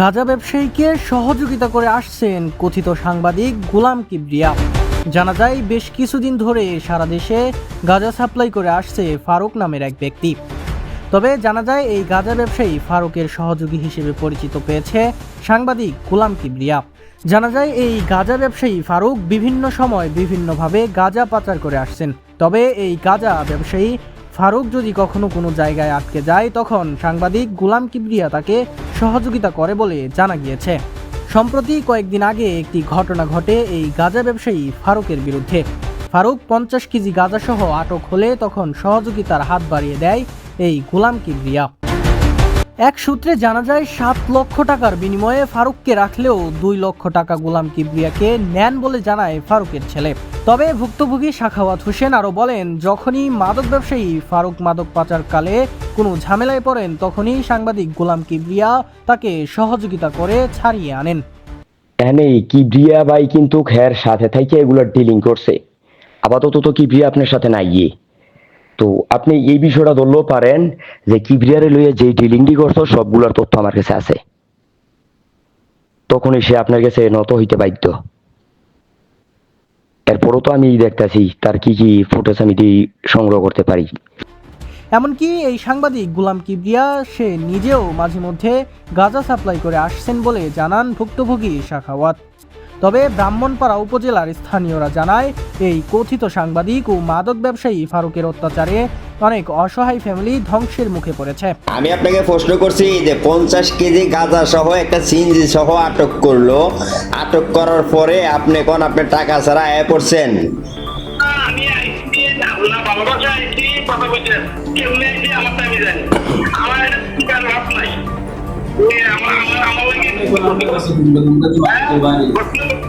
গাঁজা ব্যবসায়ীকে সহযোগিতা করে আসছেন কথিত সাংবাদিক গোলাম কিবরিয়া। জানা যায়, বেশ কিছুদিন ধরে সারা দেশে গাঁজা সাপ্লাই করে আসছে ফারুক নামের এক ব্যক্তি। তবে জানা যায়, এই গাঁজা ব্যবসায়ী ফারুকের সহযোগী হিসেবে পরিচিত পেয়েছে সাংবাদিক গোলাম কিবরিয়া। জানা যায়, এই গাঁজা ব্যবসায়ী ফারুক বিভিন্ন সময় বিভিন্নভাবে গাঁজা পাচার করে আসছেন। তবে এই গাঁজা ব্যবসায়ী ফারুক যদি কখনো কোনো জায়গায় আটকে যায়, তখন সাংবাদিক গুলাম কিবরিয়া তাকে সহযোগিতা করে বলে জানা গিয়েছে। সম্প্রতি কয়েকদিন আগে একটি ঘটনা ঘটে এই গাঁজা ব্যবসায়ী ফারুকের বিরুদ্ধে। ফারুক পঞ্চাশ কেজি গাঁজাসহ আটক হলে তখন সহযোগিতার হাত বাড়িয়ে দেয় এই গুলাম কিবরিয়া। এক সূত্রে জানা যায়, সাত লক্ষ টাকার বিনিময়ে ফারুককে রাখলেও দুই লক্ষ টাকা গোলাম কিবরিয়াকে নেন বলে জানায় ফারুকের ছেলে। তবে ভুক্তভোগী সাখাওয়াত হোসেন আরও বলেন, যখনই মাদক ব্যবসায়ী ফারুক মাদক পাচারকালে কোনো ঝামেলায় পড়েন, তখনই সাংবাদিক গোলাম কিবরিয়া তাকে সহযোগিতা করে ছাড়িয়ে আনেন। এনে কিবরিয়া ভাই কিন্তু খের সাথে থাইকে এগুলো ডিলিং করছে। আপাতত তো কিবরিয়া আপনার সাথে নাই গিয়ে তো আপনি এই বিষয়টা ধরলেও পারেন যে কিবরিয়ারে লইয়ে যে ডিলিংটি করছ, সবগুলোর তথ্য আমার কাছে আছে। তখনই সে আপনার কাছে নত হইতে বাধ্য। এরপরও তো আমি দেখতাছি, তার কি কি ফুটেজ আমি সংগ্রহ করতে পারি। এমনকি এই সাংবাদিক গুলাম কিবরিয়া, সে নিজেও মাঝে মধ্যে গাঁজা সাপ্লাই করে আসছেন বলে জানান ভুক্তভোগী শাখাওয়াত। তবে ব্রাহ্মণপাড়া উপজেলার স্থানীয়রা জানায় এই কথিত সাংবাদিক ও মাদক ব্যবসায়ী ফারুকের অত্যাচারে অনেক অসহায় ফ্যামিলি ধ্বংসের মুখে পড়েছে। আমি আপনাকে প্রশ্ন করছি যে পঞ্চাশ কেজি গাঁজা সহ একটা সিনজি সহ আটক করল আটক করার পরে আপনি কোন আপনার টাকা ছাড়া আয় পড়ছেন আমি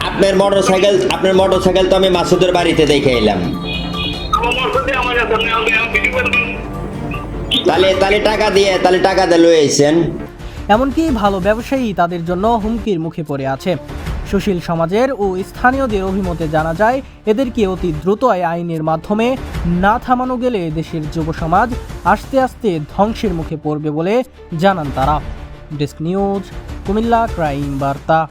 আপনার মোটর সাইকেল আপনার মোটর সাইকেল তো আমি মাসুদের বাড়িতে দেখে এলাম। তাহলে তাহলে টাকা দিয়ে তাহলে টাকা দিয়ে লয়ে আইছেন। এমনকি ভালো ব্যবসায়ী তাদের জন্য হুমকির মুখে পড়ে আছে। সুশীল সমাজের ও স্থানীয়দের অভিমতে জানা যায় এদেরকে অতি দ্রুত আইনের মাধ্যমে না থামানো গেলে দেশের যুব সমাজ আস্তে আস্তে ধ্বংসের মুখে পড়বে বলে জানান তারা। डिस्क न्यूज़ कुमिल्ला क्राइम वार्ता